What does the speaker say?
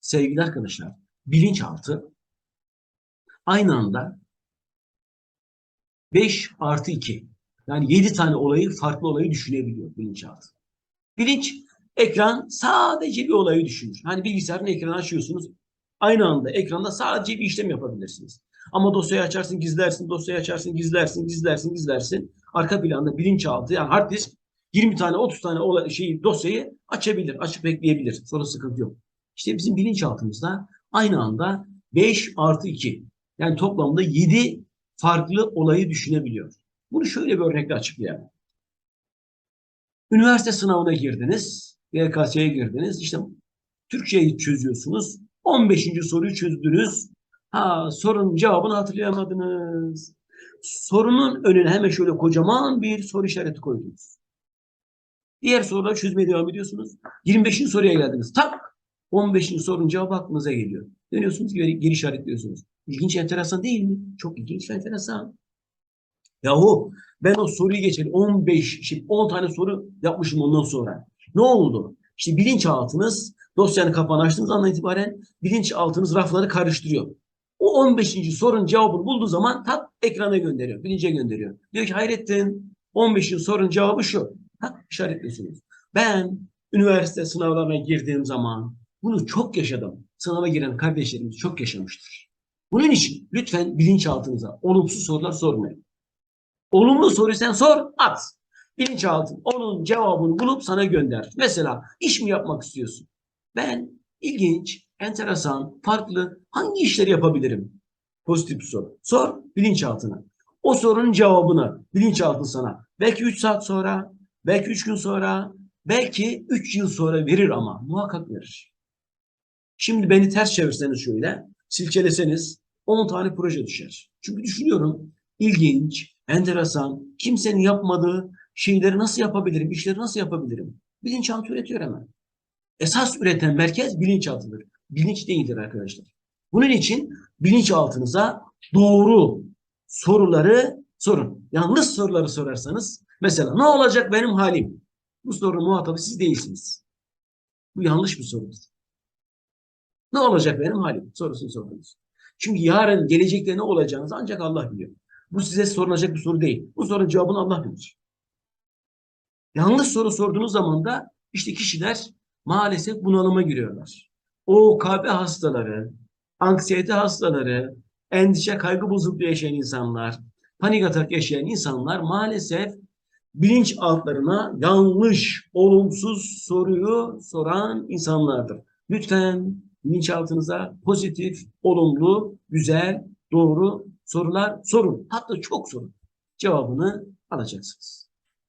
sevgili arkadaşlar bilinçaltı aynı anda 5 artı 2 yani 7 tane olayı farklı olayı düşünebiliyor bilinçaltı. Bilinç ekran sadece bir olayı düşünür. Hani bilgisayarın ekranı açıyorsunuz. Aynı anda ekranda sadece bir işlem yapabilirsiniz. Ama dosyayı açarsın gizlersin, dosyayı açarsın gizlersin, gizlersin, gizlersin. Arka planda bilinçaltı yani hard disk 20 tane 30 tane olay, şeyi, dosyayı açabilir, açıp bekleyebilir. Sonra sıkıntı yok. İşte bizim bilinçaltımızda aynı anda 5 artı 2 yani toplamda 7 farklı olayı düşünebiliyor. Bunu şöyle bir örnekle açıklayalım. Üniversite sınavına girdiniz, YKS'ye girdiniz. İşte Türkçeyi çözüyorsunuz. 15. soruyu çözdünüz. Ha sorunun cevabını hatırlayamadınız. Sorunun önüne hemen şöyle kocaman bir soru işareti koydunuz. Diğer soruları çözmeye devam ediyorsunuz. 25. soruya geldiniz. Tak 15. sorunun cevabı aklınıza geliyor. Dönüyorsunuz geri, işaretliyorsunuz. İlginç enteresan değil mi? Çok ilginç ve enteresan. Yahu ben o soruyu geçelim 15, şimdi 10 tane soru yapmışım ondan sonra. Ne oldu? İşte bilinçaltınız dosyanın kapağını açtığınız andan itibaren bilinçaltınız rafları karıştırıyor. O 15. sorunun cevabını bulduğu zaman tak ekrana gönderiyor, bilince gönderiyor. Diyor ki Hayrettin 15. sorunun cevabı şu. Tak işaretliyorsunuz. Ben üniversite sınavlarına girdiğim zaman bunu çok yaşadım. Sınava giren kardeşlerimiz çok yaşamıştır. Bunun için lütfen bilinçaltınıza olumsuz sorular sormayın. Olumlu soruyu sen sor, at. Bilinçaltın onun cevabını bulup sana gönder. Mesela iş mi yapmak istiyorsun? Ben ilginç, enteresan, farklı hangi işleri yapabilirim? Pozitif bir soru. Sor bilinçaltına. O sorunun cevabını bilinçaltı sana belki 3 saat sonra, belki 3 gün sonra, belki 3 yıl sonra verir ama muhakkak verir. Şimdi beni ters çevirseniz şöyle, silkeleseniz 10 tane proje düşer. Çünkü düşünüyorum ilginç, enteresan, kimsenin yapmadığı şeyleri nasıl yapabilirim, işleri nasıl yapabilirim? Bilinçaltı üretiyor hemen. Esas üreten merkez bilinçaltıdır. Bilinç değildir arkadaşlar. Bunun için bilinçaltınıza doğru soruları sorun. Yanlış soruları sorarsanız mesela ne olacak benim halim? Bu sorunun muhatabı siz değilsiniz. Bu yanlış bir sorudur. Ne olacak benim halim? Sorusunu sordunuz. Çünkü yarın gelecekte ne olacağınızı ancak Allah biliyor. Bu size sorulacak bir soru değil. Bu sorunun cevabını Allah bilir. Yanlış soru sorduğunuz zaman da işte kişiler maalesef bunalıma giriyorlar. O KB hastaları, anksiyete hastaları, endişe, kaygı bozukluğu yaşayan insanlar, panik atak yaşayan insanlar maalesef bilinç altlarına yanlış, olumsuz soruyu soran insanlardır. Lütfen bilinçaltınıza pozitif, olumlu, güzel, doğru sorular sorun. Hatta çok sorun. Cevabını alacaksınız.